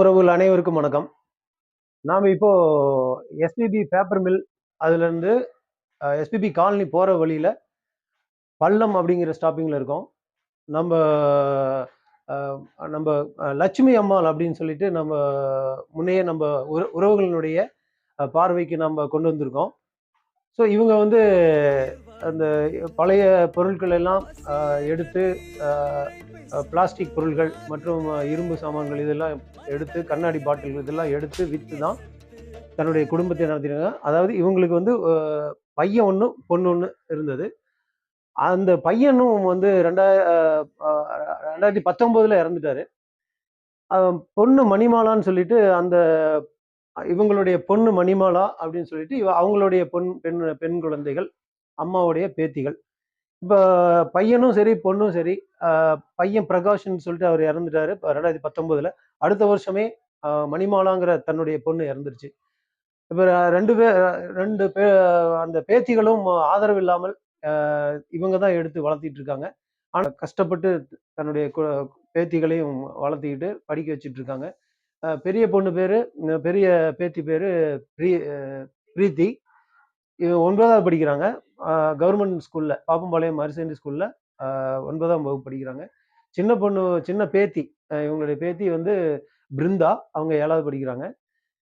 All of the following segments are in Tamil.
உறவுகள் அனைவருக்கும் வணக்கம். நாம் இப்போ எஸ்பிபி பேப்பர் மில் அதுலேருந்து எஸ்பிபி காலனி போகிற வழியில் பள்ளம் அப்படிங்கிற ஸ்டாப்பிங்கில் இருக்கோம். நம்ம நம்ம லட்சுமி அம்மாள் அப்படின்னு சொல்லிட்டு நம்ம முன்னையே நம்ம உற உறவுகளினுடைய பார்வைக்கு நம்ம கொண்டு வந்திருக்கோம். ஸோ இவங்க வந்து அந்த பழைய பொருட்கள் எல்லாம் எடுத்து பிளாஸ்டிக் பொருட்கள் மற்றும் இரும்பு சாமான்கள் இதெல்லாம் எடுத்து கண்ணாடி பாட்டில் இதெல்லாம் எடுத்து விற்று தான் தன்னுடைய குடும்பத்தை நடத்தினாங்க. அதாவது இவங்களுக்கு வந்து பையன் ஒன்று பொண்ணு ஒன்று இருந்தது. அந்த பையனும் வந்து ரெண்டாய ரெண்டாயிரத்தி பத்தொம்போதில் இறந்துட்டாரு. பொண்ணு மணிமாலான்னு சொல்லிட்டு அந்த இவங்களுடைய பொண்ணு மணிமாலா அப்படின்னு சொல்லிட்டு இவ அவங்களுடைய பொன் பெண் பெண் குழந்தைகள் அம்மாவுடைய பேத்திகள். இப்போ பையனும் சரி பொண்ணும் சரி பையன் பிரகாஷ்னு சொல்லிட்டு அவர் இறந்துட்டாரு இப்போ ரெண்டாயிரத்தி பத்தொம்போதில் அடுத்த வருஷமே மணிமாலாங்கிற தன்னுடைய பொண்ணு இறந்துருச்சு. இப்போ ரெண்டு பேர் ரெண்டு பே அந்த பேத்திகளும் ஆதரவு இல்லாமல் இவங்க தான் எடுத்து வளர்த்திட்டு இருக்காங்க ஆனால் கஷ்டப்பட்டு தன்னுடைய கு- பேத்திகளையும் வளர்த்திக்கிட்டு படிக்க வச்சுட்டு இருக்காங்க பெரிய பொண்ணு பேர் பெரிய பேத்தி பேர் ப்ரீ பிரீத்தி. இவங்க ஒன்பதாவது படிக்கிறாங்க. கவர்மெண்ட் ஸ்கூலில் பாப்பம்பாளையம் ஹரிசென்டி ஸ்கூலில் ஒன்பதாம் வகுப்பு படிக்கிறாங்க. சின்ன பொண்ணு சின்ன பேத்தி இவங்களுடைய பேத்தி வந்து பிருந்தா அவங்க ஏழாவது படிக்கிறாங்க.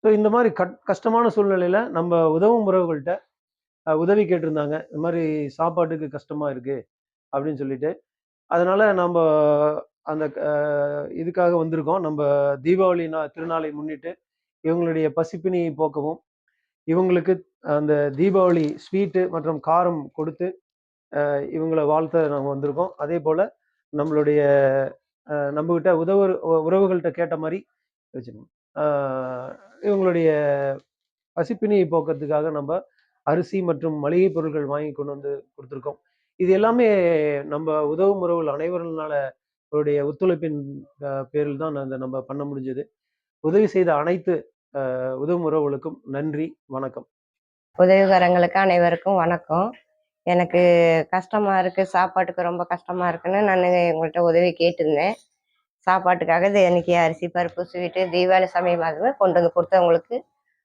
ஸோ இந்த மாதிரி கட் கஷ்டமான சூழ்நிலையில் நம்ம உதவும் உறவுகள்கிட்ட உதவி கேட்டிருந்தாங்க. இந்த மாதிரி சாப்பாட்டுக்கு கஷ்டமாக இருக்குது அப்படின்னு சொல்லிட்டு. அதனால் நம்ம அந்த இதுக்காக வந்திருக்கோம். நம்ம தீபாவளி நா திருநாளை முன்னிட்டு இவங்களுடைய பசிப்பினி போக்கவும் இவங்களுக்கு அந்த தீபாவளி ஸ்வீட்டு மற்றும் காரம் கொடுத்து இவங்களை வாழ்த்த நாங்கள் வந்திருக்கோம். அதே போல் நம்மளுடைய நம்மக்கிட்ட நம்மகிட்ட உதவு உறவுகள்கிட்ட கேட்ட மாதிரி வச்சுக்கணும். இவங்களுடைய பசிப்பினியை போக்குறதுக்காக நம்ம அரிசி மற்றும் மளிகை பொருட்கள் வாங்கி கொண்டு வந்து கொடுத்துருக்கோம். இது எல்லாமே நம்ம உதவும் உறவுகள் அனைவருனால அவருடைய ஒத்துழைப்பின் பேரில் தான் அந்த நம்ம பண்ண முடிஞ்சது. உதவி செய்த அனைத்து உதவும் உறவுகளுக்கும் நன்றி வணக்கம். உதவிகரங்களுக்கு அனைவருக்கும் வணக்கம். எனக்கு கஷ்டமா இருக்கு சாப்பாட்டுக்கு ரொம்ப கஷ்டமா இருக்குன்னு நான் உங்கள்கிட்ட உதவி கேட்டிருந்தேன். சாப்பாட்டுக்காக இது எனக்கு அரிசி பருப்பு ஸ்வீட்டு தீபாவளி சமயமாகவே கொண்டு வந்து கொடுத்தவங்களுக்கு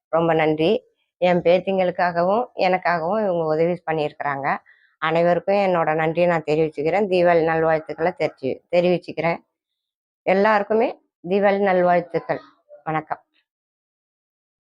ரொம்ப நன்றி. என் பேத்திங்களுக்காகவும் எனக்காகவும் இவங்க உதவி பண்ணியிருக்கிறாங்க. அனைவருக்கும் என்னோட நன்றியை நான் தெரிவிச்சுக்கிறேன். தீபாவளி நல்வாழ்த்துக்களை தெரிச்சு தெரிவிச்சுக்கிறேன். எல்லாருக்குமே தீபாவளி நல்வாழ்த்துக்கள். வணக்கம்.